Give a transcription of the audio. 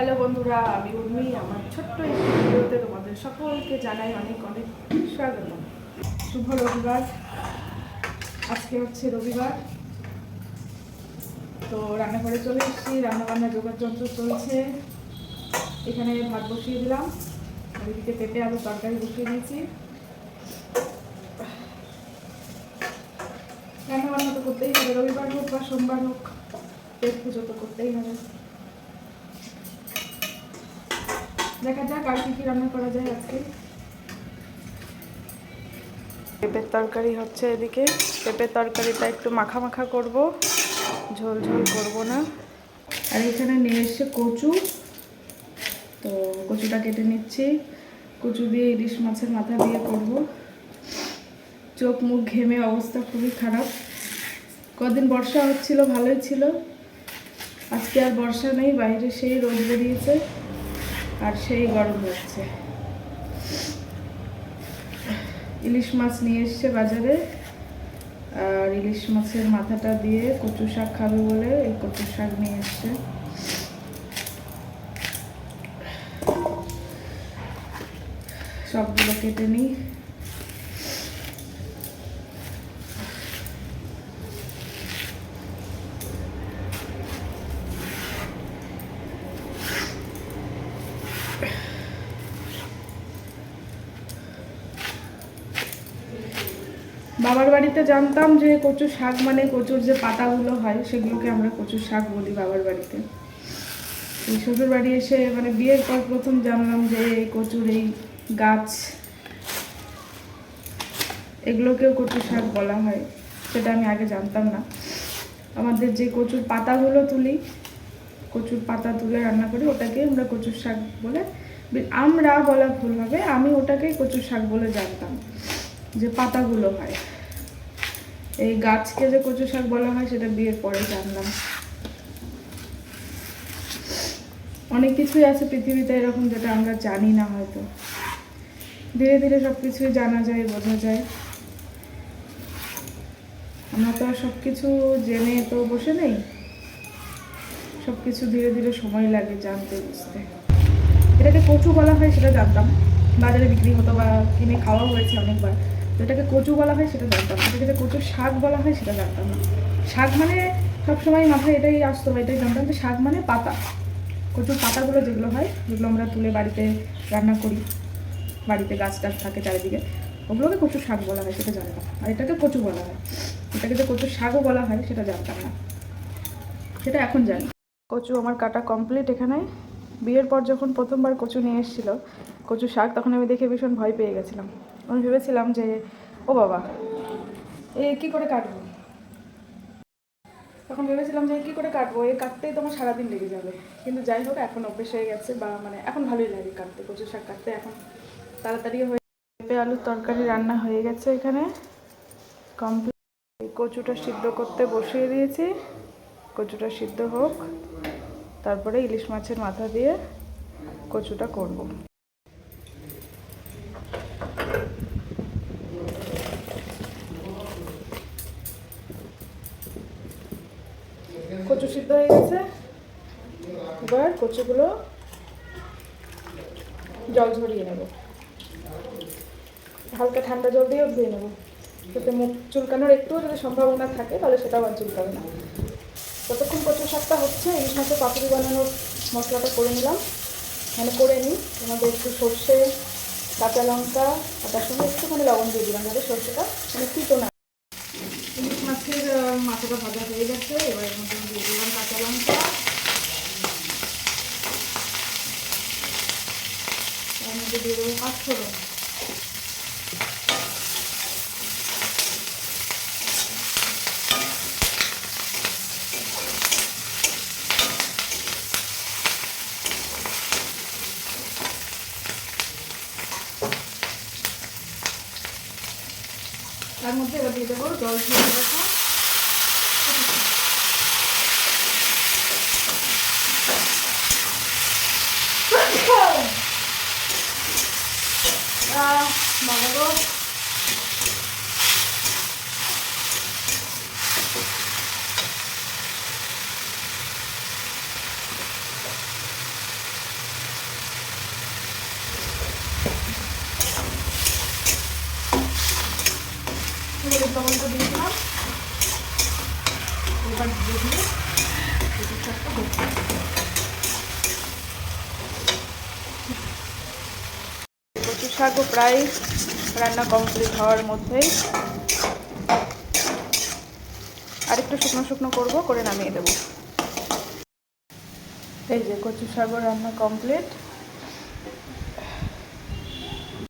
Hello বন্ধুরা, আমি উর্মি, আমার ছোট্ট একটি ভিডিওতে তোমাদের সকলকে জানাই অনেক অনেক স্বাগত। শুভ রবিবার। আজকে হচ্ছে রবিবার। তো রান্নাঘরে চলে এসেছি রান্নাবান্না জোগাড় যন্ত্র চলছে। এখানে ভাত বসিয়ে দিলাম, এদিকে পেঁপে আলু তরকারি বসিয়ে দিয়েছি। রান্নাবান্না তো করতেই হবে, রবিবার হোক বা সোমবার হোক, পেট পুজো তো করতেই হবে। দেখা যাক আর কি কি রান্না করা যায় আজকে। পেঁপের তরকারি হচ্ছে এদিকে। পেঁপের তরকারিটা একটু মাখা মাখা করব। ঝোল ঝোল করব না। আর এখানে নিয়ে এসছে কচু। তো কচুটা কেটে নিচ্ছি। কচু দিয়ে ইলিশ মাছের মাথা দিয়ে করব। চোখ মুখ ঘেমে অবস্থা খুবই খারাপ। কদিন বর্ষা হচ্ছিল, ভালোই ছিল। আজকে আর বর্ষা নেই, বাইরে সেই রোদ বেরিয়েছে। আর সেই গরম হচ্ছে। ইলিশ মাছ নিয়ে এসছে বাজারে। আর ইলিশ মাছের মাথাটা দিয়ে কচু শাক খাবে বলে এই কচু শাক নিয়ে এসছে। সবগুলো কেটে নিই। বাবার বাড়িতে জানতাম যে কচু শাক মানে কচুর যে পাতাগুলো হয়, সেগুলোকে আমরা কচুর শাক বলি বাবার বাড়িতে। শ্বশুর বাড়ি এসে মানে বিয়ের পর প্রথম জানলাম যে এই কচুর এই গাছ, এগুলোকেও কচু শাক বলা হয়, সেটা আমি আগে জানতাম না। আমাদের যে কচুর পাতাগুলো তুলি, কচুর পাতা তুলে রান্না করি ওটাকে আমরা কচুর শাক বলে, আমরা বলা ভুল হবে, আমি ওটাকেই কচুর শাক বলে জানতাম যে পাতাগুলো হয়। এই গাছকে যে কচু শাক বলা হয়, সেটা বিয়ের পরে জানলাম। অনেক কিছুই আছে পৃথিবীতে এরকম যেটা আমরা জানি না হয়তো। ধীরে ধীরে সব কিছুই জানা যায়, বোঝা যায়। আমরা তো আর সব কিছু জেনে তো বসে নেই। সব কিছু ধীরে ধীরে সময় লাগে জানতে, বুঝতে। এটাকে কচু বলা হয়, সেটা জানতাম। বাজারে বিক্রি হতো বা কিনে খাওয়া হয়েছে অনেকবার। তো এটাকে কচু বলা হয় সেটা জানতাম না। এটাকে কচুর শাক বলা হয় সেটা জানতাম না। শাক মানে সবসময় মাথায় এটাই আসতো বা এটাই জানতাম যে শাক মানে পাতা। কচুর পাতাগুলো যেগুলো হয়, যেগুলো আমরা তুলে বাড়িতে রান্না করি। বাড়িতে গাছ টাছ থাকে চারিদিকে, ওগুলোকে কচুর শাক বলা হয়, সেটা জানতাম আর এটাকে কচু বলা হয়। এটাকে যে কচুর শাকও বলা হয়, সেটা জানতাম না। সেটা এখন জানি। কচু আমার কাটা কমপ্লিট এখানে। বিয়ের পর যখন প্রথমবার কচু নিয়ে এসেছিল কচু শাক, তখন আমি দেখে ভীষণ ভয় পেয়ে গেছিলাম। আমি ভেবেছিলাম যে, ও বাবা, এ কী করে কাটবো? তখন ভেবেছিলাম যে, কী করে কাটবো? এ কাটতেই তোমার সারাদিন লেগে যাবে। কিন্তু যাই হোক, এখন অভ্যেস হয়ে গেছে বা মানে এখন ভালোই লাগে কাটতে কচু শাক কাটতে। এখন তাড়াতাড়ি হয়ে পেঁপে, আলুর তরকারি রান্না হয়ে গেছে এখানে। কমপ্লিট। কচুটা সিদ্ধ করতে বসিয়ে দিয়েছি। কচুটা সিদ্ধ হোক। তারপরে ইলিশ মাছের মাথা দিয়ে কচুটা করব। কচু সিদ্ধ হয়ে গেছে। এবার কচুগুলো জল ঝরিয়ে নেব। হালকা ঠান্ডা জল দিয়েও ধুয়ে নেব। যাতে মুখ চুলকানোর একটুও যদি সম্ভাবনা থাকে, তাহলে সেটাও আর চুলকাবে না। যতক্ষণ কচু শাকটা হচ্ছে, ইলিশ মাছের পাতুরি বানানোর মশলাটা করে নিলাম। মানে করে নিই। আমাদের একটু সর্ষে, কাঁচা লঙ্কা, আর তার সঙ্গে একটুখানি লবণ দিয়ে দিলাম, যাতে সর্ষেটা মানে তিতো না মাথাটা ভাজা হয়ে গেছে, এবার মধ্যে দিয়ে দিলাম কাঁচা লঙ্কা। তার মধ্যে দিয়ে দেবো পাঁচফোড়ন তার মধ্যে এবার দিয়ে দেবো জল দিয়ে রাখা ಮೊದಲು টমেটো দিয়েছিলাম এবার দিয়ে দিয়ে শাকও প্রায় রান্না কমপ্লিট হওয়ার মধ্যেই আরেকটু শুকনো শুকনো করব, করে নামিয়ে দেবো। এই যে কচু শাকও রান্না কমপ্লিট